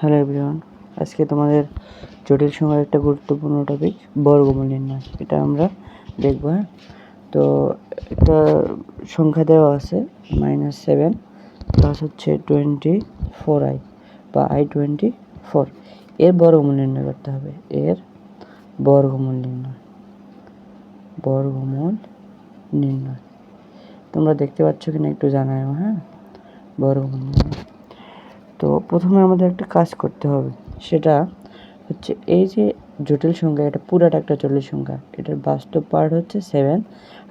Hello everyone আজকে তোমাদের জটিল সংখ্যার একটা গুরুত্বপূর্ণ টপিক বর্গমূল নির্ণয়। এটা আমরা দেখব হ্যাঁ? তো একটা সংখ্যা দেওয়া আছে মাইনাস সেভেন প্লাস হচ্ছে টোয়েন্টি ফোর আই বা আই টোয়েন্টি ফোর এর বর্গমূল নির্ণয় করতে হবে, এর বর্গমূল নির্ণয়। বর্গমূল নির্ণয়। তোমরা দেখতে পাচ্ছ কিনা একটু জানাও হ্যাঁ? বর্গমূল নির্ণয়। তো প্রথমে আমাদের একটা কাজ করতে হবে। সেটা হচ্ছে এই যে জটিল সংখ্যা, এটা পুরাটা একটা জটিল সংখ্যা। এটার বাস্তব পার্ট হচ্ছে সেভেন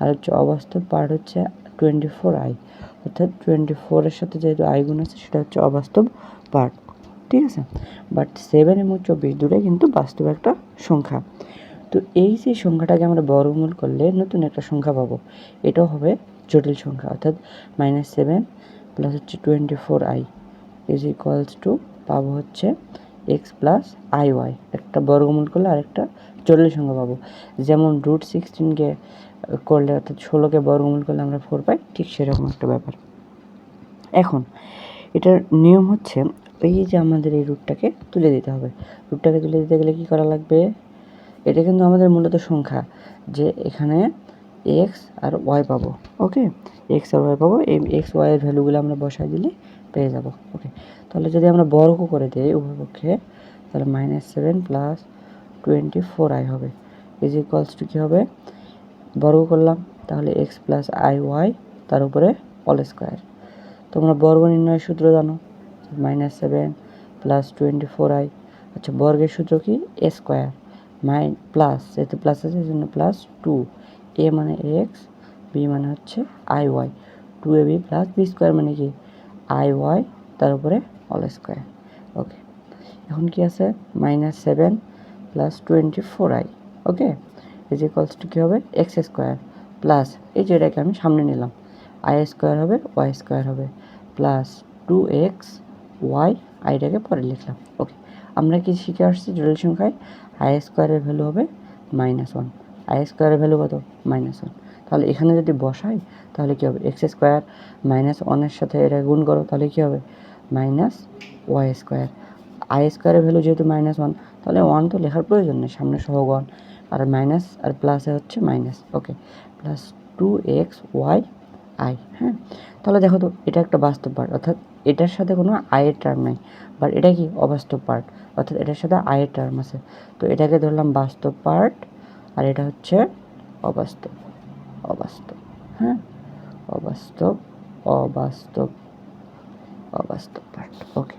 আর হচ্ছে অবাস্তব পার্ট হচ্ছে টোয়েন্টি ফোর আই অর্থাৎ টোয়েন্টি ফোরের সাথে যেহেতু আই গুণ আছে, সেটা হচ্ছে অবাস্তব পার্ট ঠিক আছে? বাট সেভেন এবং চব্বিশ দুটোই কিন্তু বাস্তব একটা সংখ্যা। তো এই যে সংখ্যাটাকে আমরা বর্গমূল করলে নতুন একটা সংখ্যা পাবো। এটাও হবে জটিল সংখ্যা। অর্থাৎ মাইনাস সেভেন প্লাস হচ্ছে twenty four i is equals to পাবো হচ্ছে এক্স প্লাস আই ওয়াই একটা বর্গমূল করলে আরেকটা জটিল সংখ্যা পাবো। যেমন রুট সিক্সটিনকে করলে অর্থাৎ ষোলোকে বর্গমূল করলে আমরা ফোর পাই, ঠিক সেরকম একটা ব্যাপার। এখন, এটার নিয়ম হচ্ছে এই যে আমাদের এই রুটটাকে তুলে দিতে হবে। রুটটাকে তুলে দিতে গেলে কি করা লাগবে? এটা কিন্তু আমাদের মূলত সংখ্যা যে এখানে এক্স আর ওয়াই পাবো ওকে এক্স আর ওয়াই পাবো, এই এক্স ওয়াইয়ের ভ্যালুগুলো আমরা বসাই দিলে পেয়ে যাব ওকে তাহলে যদি আমরা বর্গ করে দিই উভয়পক্ষে তাহলে minus seven plus twenty four i হবে। ইজ ইকুয়ালস টু কী হবে? বর্গ করলাম, তাহলে এক্স প্লাস আই ওয়াই তার উপরে অল স্কোয়ার তোমরা বর্গ নির্ণয়ের সূত্র জানো minus seven plus twenty four i আচ্ছা বর্গের সূত্র কি? এ স্কোয়ার মাই প্লাস যেহেতু প্লাস আছে সেই জন্য প্লাস টু এ মানে এক্স বি মানে হচ্ছে i y two a b plus b square মানে কি? আই ওয়াই তার উপরে অল স্কোয়ার ওকে এখন কি আছে? Minus seven plus twenty four i okay is equals to কী হবে? এক্স স্কোয়ার প্লাস এই যে এটাকে আমি সামনে নিলাম আই স্কোয়ার হবে ওয়াই স্কোয়ার হবে প্লাস টু এক্স ওয়াই আইটাকে পরে লিখলাম ওকে আমরা কি শিখে আসছি? জটিল সংখ্যায় আই স্কোয়ারের ভ্যালু হবে মাইনাস ওয়ান আই স্কোয়ারের ভ্যালু কত? মাইনাস ওয়ান তাহলে এখানে যদি বসাই, তাহলে কী হবে? এক্স স্কোয়ার মাইনাস ওয়ানের সাথে এটা গুণ করো, তাহলে কী হবে? মাইনাস ওয়াই স্কোয়ার আই স্কোয়ারের ভ্যালু যেহেতু মাইনাস ওয়ান তাহলে ওয়ান তো লেখার প্রয়োজন নেই, সামনে সহগণ। আর মাইনাস আর প্লাসে হচ্ছে minus okay plus two x y i হ্যাঁ? তাহলে দেখো তো, এটা একটা বাস্তব পার্ট অর্থাৎ এটার সাথে কোনো আয়ের টার্ম নাই। বাট এটা কি? অবাস্তব পার্ট অর্থাৎ এটার সাথে আয়ের টার্ম আছে। তো এটাকে ধরলাম বাস্তব পার্ট আর এটা হচ্ছে অবাস্তব। অবাস্তব। হ্যাঁ? অবাস্তব অবাস্তব অবাস্তব পার্ট ওকে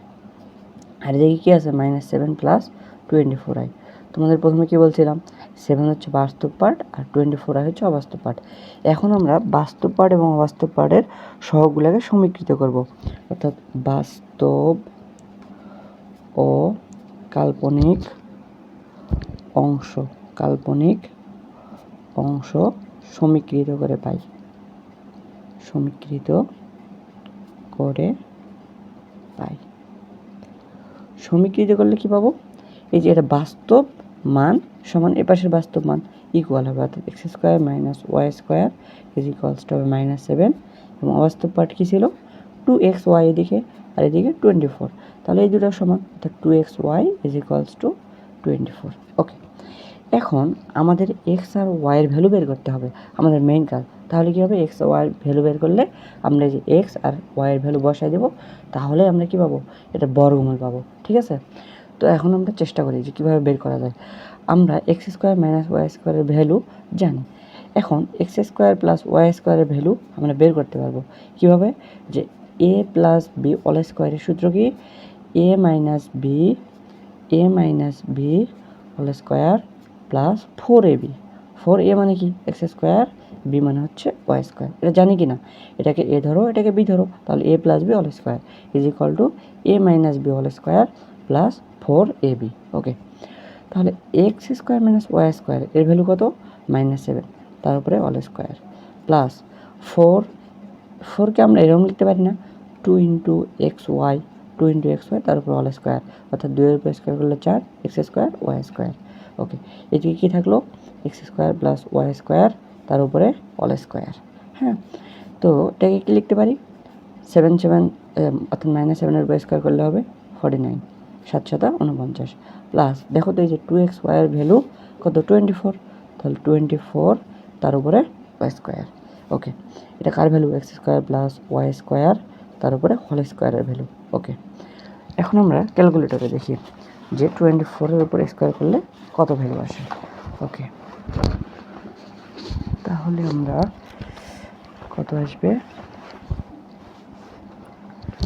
আর এদিকে কী আছে? Minus seven plus twenty four i তোমাদের প্রথমে কী বলছিলাম? সেভেন হচ্ছে বাস্তব পার্ট আর টোয়েন্টি ফোর আই হচ্ছে অবাস্তব পার্ট এখন আমরা বাস্তব পার্ট এবং অবাস্তব পার্টের সহগুলোকে সমীকৃত করব। অর্থাৎ বাস্তব ও কাল্পনিক অংশ কাল্পনিক অংশ সমীকৃত করে পাই। সমীকৃত করে পাই। সমীকৃত করলে কি পাবো? এই যে এটা বাস্তব মান সমান এপাশের বাস্তব মান ইকুয়াল হবে, অর্থাৎ x square minus y square is equals to হবে মাইনাস সেভেন এবং অবাস্তব পার্ট কী ছিল? টু এক্স ওয়াই এদিকে আর এদিকে টোয়েন্টি ফোর তাহলে এই দুটো সমান, অর্থাৎ two x y is equals to twenty four okay এখন আমাদের এক্স আর ওয়াইয়ের ভ্যালু বের করতে হবে, আমাদের মেইন কাজ। তাহলে কী হবে? এক্স ওয়াই ভ্যালু বের করলে আমরা যে এক্স আর ওয়াইয়ের ভ্যালু বসাই দেবো, তাহলে আমরা কী পাবো? এটা বর্গমূল পাবো, ঠিক আছে? তো এখন আমরা চেষ্টা করি যে কীভাবে বের করা যায়। আমরা এক্স স্কোয়ার মাইনাস ওয়াই স্কোয়ারের ভ্যালু জানি। এখন এক্স স্কোয়ার প্লাস ওয়াই স্কোয়ারের ভ্যালু আমরা বের করতে পারব। কীভাবে? যে এ প্লাস বি অল স্কোয়ারের সূত্র কি? A minus b a minus b all square plus four a b four a মানে কি? এক্স স্কোয়ার বি মানে হচ্ছে ওয়াই স্কোয়ার এটা জানি কি না এটাকে এ ধরো, এটাকে বি ধরো, তাহলে a plus b all square is equal to a minus b all square plus four a b okay তাহলে x square minus y square এর ভ্যালু কত? মাইনাস সেভেন তার উপরে অল স্কোয়ার প্লাস ফোর ফোরকে আমরা এরকম লিখতে পারি না। Two into x y two into x y তার উপরে অল স্কোয়ার অর্থাৎ দুইয়ের উপর স্কোয়ার করলে চার x square y square okay এদিকে কী থাকল? X square plus y square তার উপরে অল স্কোয়ার হ্যাঁ? তো এটাকে কী লিখতে পারি? সেভেন সেভেন অর্থাৎ মাইনাস সেভেনের উপর স্কোয়ার করলে হবে ফর্টি নাইন সাত সাতা উনপঞ্চাশ প্লাস দেখো তো এই যে টু এক্স ওয়াইয়ের ভ্যালু কত? টোয়েন্টি ফোর তাহলে টোয়েন্টি ফোর তার উপরে ওয়াই স্কোয়ার ওকে এটা কার value x square plus y square তার উপরে হোল স্কোয়ারের ভ্যালু ওকে এখন আমরা ক্যালকুলেটরে দেখি। যে টোয়েন্টি ফোরের উপর স্কোয়ার করলে কত ভ্যালু আসে? ওকে তাহলে আমরা কত আসবে?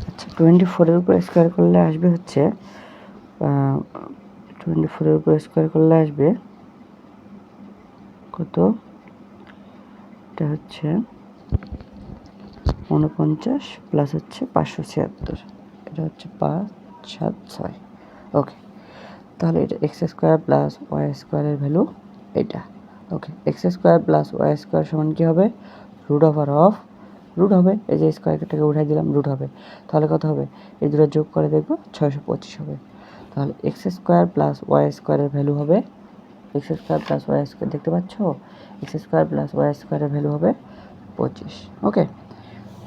আচ্ছা টোয়েন্টি ফোরের উপর স্কোয়ার করলে আসবে হচ্ছে টোয়েন্টি ফোরের উপর স্কোয়ার করলে আসবে কত? এটা হচ্ছে উনপঞ্চাশ প্লাস হচ্ছে পাঁচশো ছিয়াত্তর। এটা হচ্ছে পাঁচ, সাত, ছয়। ওকে তাহলে এটা এক্স স্কোয়ার প্লাস ওয়াই স্কোয়ারের ভ্যালু এটা। Okay x square plus y square সমান কী হবে? রুট ওভার অফ রুট হবে। এই যে স্কোয়ারটাকে উঠাই দিলাম রুট হবে। তাহলে কত হবে? এই দুটো যোগ করে দেখব, ছয়শো পঁচিশ হবে। তাহলে এক্স স্কোয়ার প্লাস ওয়াই স্কোয়ারের ভ্যালু হবে। X square plus y square দেখতে পাচ্ছ? এক্স স্কোয়ার প্লাস ওয়াই স্কোয়ারের ভ্যালু হবে পঁচিশ। ওকে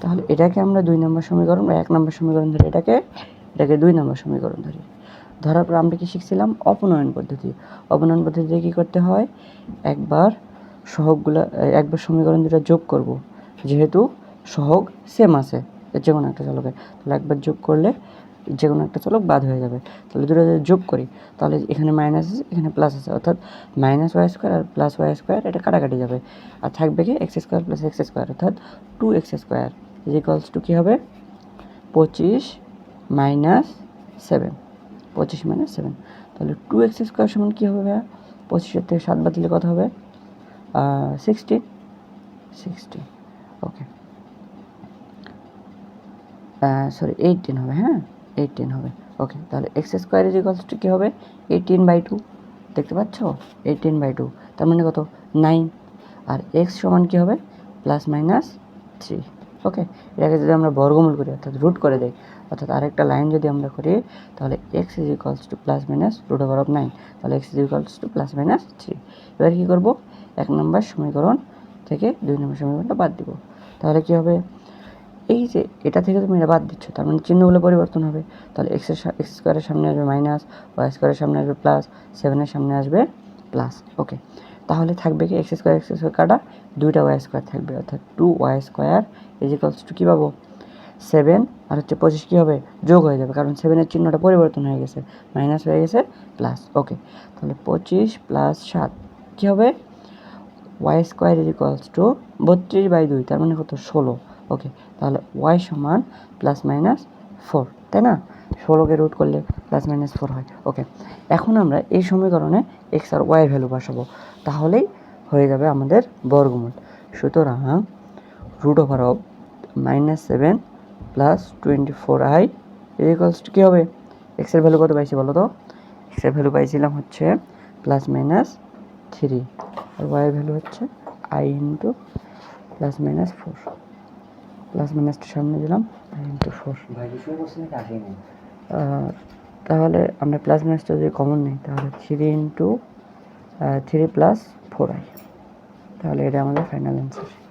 তাহলে এটাকে আমরা দুই নম্বর সমীকরণ বা এক নম্বর সমীকরণ ধরি। এটাকে এটাকে দুই নম্বর সমীকরণ ধরি। ধরার পর আমরা কি শিখছিলাম? অপনয়ন পদ্ধতি। অপনয়ন পদ্ধতিতে কী করতে হয়? একবার সহগগুলো, একবার সমীকরণ দুটো যোগ করব। যেহেতু সহগ সেম আছে যে কোনো একটা চলকের তাহলে একবার যোগ করলে যে কোনো একটা চলক বাদ হয়ে যাবে। তাহলে দুটো যদি যোগ করি, তাহলে এখানে মাইনাস আছে, এখানে প্লাস আছে। অর্থাৎ মাইনাস ওয়াই স্কোয়ার আর প্লাস ওয়াই স্কোয়ার এটা কাটাকাটি যাবে। আর থাকবে কি x square plus x square অর্থাৎ two x square is to কী হবে? পঁচিশ মাইনাস সেভেন পঁচিশ মাইনাস সেভেন তাহলে টু এক্স স্কোয়ার সমান কী হবে ভাইয়া? পঁচিশের থেকে সাত বাদ দিলে কত হবে? Sixty sixty okay sorry eighteen হবে হ্যাঁ? এইটিন হবে ওকে তাহলে x square is equals to কী হবে? এইটিন বাই টু দেখতে পাচ্ছ? এইটিন বাই টু তার মানে কত? নাইন আর এক্স সমান কী হবে? প্লাস মাইনাস থ্রি ওকে এটাকে যদি আমরা বর্গমূল করি, অর্থাৎ রুট করে দেই অর্থাৎ আরেকটা লাইন যদি আমরা করি, তাহলে x is equals to plus minus root over of nine তাহলে x is equals to plus minus three এবার কী করব? এক নম্বর সমীকরণ থেকে দুই নম্বর সমীকরণটা বাদ দিব। তাহলে কী হবে? এই যে এটা থেকে তুমি এটা বাদ দিচ্ছ, তার মানে চিহ্নগুলো পরিবর্তন হবে। তাহলে এক্সের এক্স স্কোয়ারের সামনে আসবে মাইনাস ওয়াই স্কোয়ারের সামনে আসবে প্লাস সেভেনের সামনে আসবে প্লাস ওকে তাহলে থাকবে কি এক্স স্কোয়ার এক্স স্কোয়ার কাটা? দুইটা ওয়াই স্কোয়ার থাকবে, অর্থাৎ two y square is equals to কী পাবো? সেভেন আর হচ্ছে পঁচিশ কী হবে? যোগ হয়ে যাবে, কারণ সেভেনের চিহ্নটা পরিবর্তন হয়ে গেছে। মাইনাস হয়ে গেছে প্লাস ওকে তাহলে পঁচিশ প্লাস সাত, কী হবে? Y square is equals to বত্রিশ বাই দুই, তার মানে কত? ষোলো ওকে তাহলে ওয়াই সমান প্লাস মাইনাস ফোর তাই না? ষোলোকে রুট করলে প্লাস মাইনাস ফোর হয় ওকে এখন আমরা এই সমীকরণে এক্স আর ওয়াই ভ্যালু বসাবো, তাহলেই হয়ে যাবে আমাদের বর্গমূল। সুতরাং root over of minus seven plus twenty four i equals to কী হবে? এক্সের ভ্যালু কত পাইছি বলো তো? এক্সের ভ্যালু পাইছিলাম হচ্ছে প্লাস মাইনাস থ্রি আর ওয়াইয়ের ভ্যালু হচ্ছে i into plus minus four plus মাইনাসটা সামনে দিলাম আই ইন্টু ফোর তাহলে আমরা প্লাস মাইনাসটা যদি কমন নিই তাহলে three into three plus four i তাহলে এটা আমাদের ফাইনাল অ্যান্সার